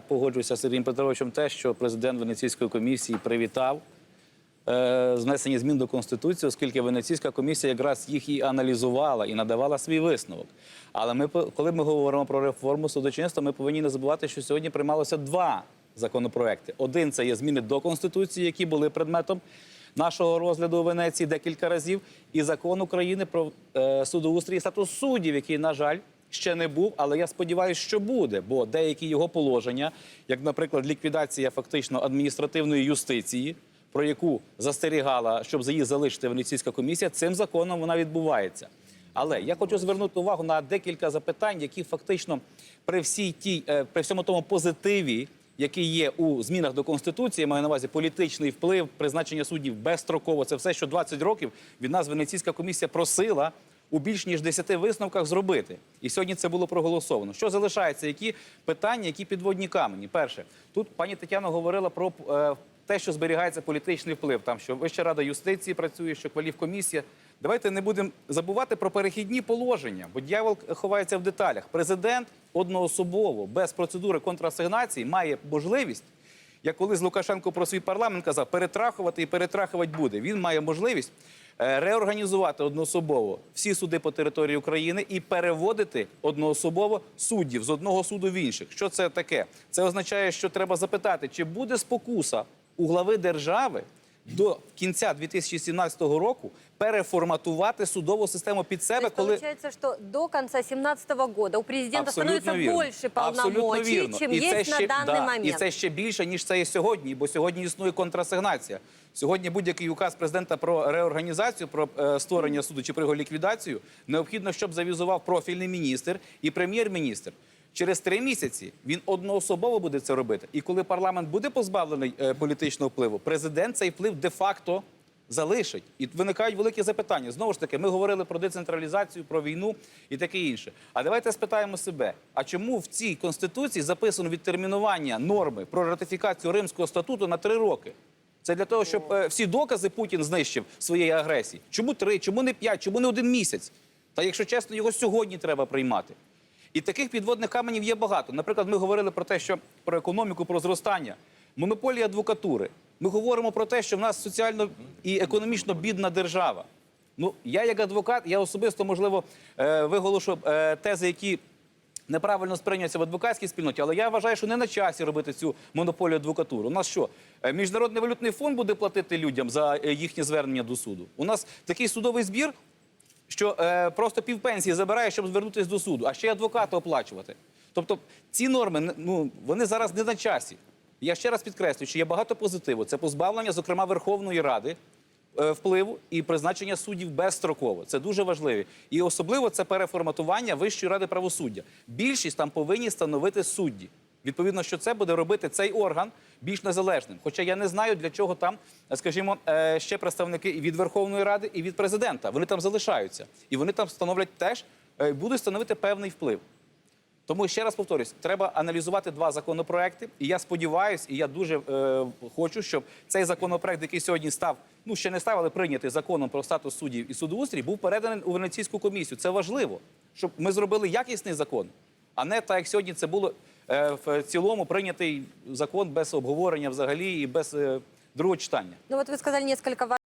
Погоджуюся з Сергієм Петровичем те, що президент Венеційської комісії привітав е, знесення змін до Конституції, оскільки Венеційська комісія якраз їх і аналізувала і надавала свій висновок. Але ми, коли ми говоримо про реформу судочинства, ми повинні не забувати, що сьогодні приймалося два законопроекти. Один це є зміни до Конституції, які були предметом нашого розгляду у Венеції декілька разів, і закон України про е, судоустрій і статус суддів, який, на жаль, ще не був, але я сподіваюся, що буде, бо деякі його положення, як, наприклад, ліквідація фактично адміністративної юстиції, про яку застерігала, щоб за її залишити Венеційська комісія, цим законом вона відбувається. Але я хочу звернути увагу на декілька запитань, які фактично при всій тій, е, при всьому тому позитиві, який є у змінах до конституції, я маю на увазі політичний вплив, призначення суддів безстроково. Це все, що 20 років від нас Венеційська комісія просила у більш ніж 10 висновках зробити. І сьогодні це було проголосовано. Що залишається? Які питання, які підводні камені? Перше, тут пані Тетяна говорила про е, те, що зберігається політичний вплив, там що Вища рада юстиції працює, що кваліфкомісія. Давайте не будемо забувати про перехідні положення, бо дьявол ховається в деталях. Президент одноособово без процедури контрасигнації має можливість. Як колись Лукашенко про свій парламент казав, перетрахувати і перетрахувати буде. Він має можливість реорганізувати одноособово всі суди по території України і переводити одноособово суддів з одного суду в інших. Що це таке? Це означає, що треба запитати, чи буде спокуса у глави держави до кінця 2017 року переформатувати судову систему під себе, есть коли получается, что до конца 2017 года у президента становится больше полномочий, вірно. чем І це есть ще- на данный да, момент. І це ще більше, ніж це є сьогодні, бо сьогодні існує контрасигнація. Сьогодні будь-який указ президента про реорганізацію, про е, створення суду чи про його ліквідацію необхідно, щоб завізував профільний міністр і прем'єр-міністр. Через три місяці він одноособово буде це робити. І коли парламент буде позбавлений е, політичного впливу, президент цей вплив де-факто залишить. І виникають великі запитання. Знову ж таки, ми говорили про децентралізацію, про війну і таке інше. А давайте спитаємо себе: а чому в цій конституції записано відтермінування норми про ратифікацію Римського статуту на три роки? Це для того, щоб е, всі докази Путін знищив своєї агресії. Чому три? Чому не п'ять? Чому не один місяць? Та якщо чесно, його сьогодні треба приймати. І таких підводних каменів є багато. Наприклад, ми говорили про те, що про економіку, про зростання, монополія адвокатури. Ми говоримо про те, що в нас соціально і економічно бідна держава. Ну, я як адвокат, я особисто, можливо, е, виголошу е, тези, які неправильно сприйняться в адвокатській спільноті, але я вважаю, що не на часі робити цю монополію адвокатури. У нас що? е, Міжнародний валютний фонд буде платити людям за їхнє звернення до суду. У нас такий судовий збір, що е, просто півпенсії забирає, щоб звернутися до суду, а ще й адвоката оплачувати. Тобто ці норми ну, вони зараз не на часі. Я ще раз підкреслюю, що є багато позитиву. Це позбавлення, зокрема, Верховної Ради е, впливу і призначення суддів безстроково. Це дуже важливо. І особливо це переформатування Вищої ради правосуддя. Більшість там повинні становити судді. Відповідно, що це буде робити цей орган більш незалежним. Хоча я не знаю, для чого там, скажімо, е, ще представники і від Верховної Ради, і від президента. Вони там залишаються. І вони там становлять теж, е, будуть становити певний вплив. Тому ще раз повторюсь, треба аналізувати два законопроекти. І я сподіваюся, і я дуже е, хочу, щоб цей законопроект, який сьогодні став, ну ще не став, але прийнятий законом про статус суддів і судоустрій, був переданий у Венеційську комісію. Це важливо, щоб ми зробили якісний закон, а не так, як сьогодні це було в цілому прийнятий закон без обговорення взагалі і без е, другого читання. Ну от ви сказали несколько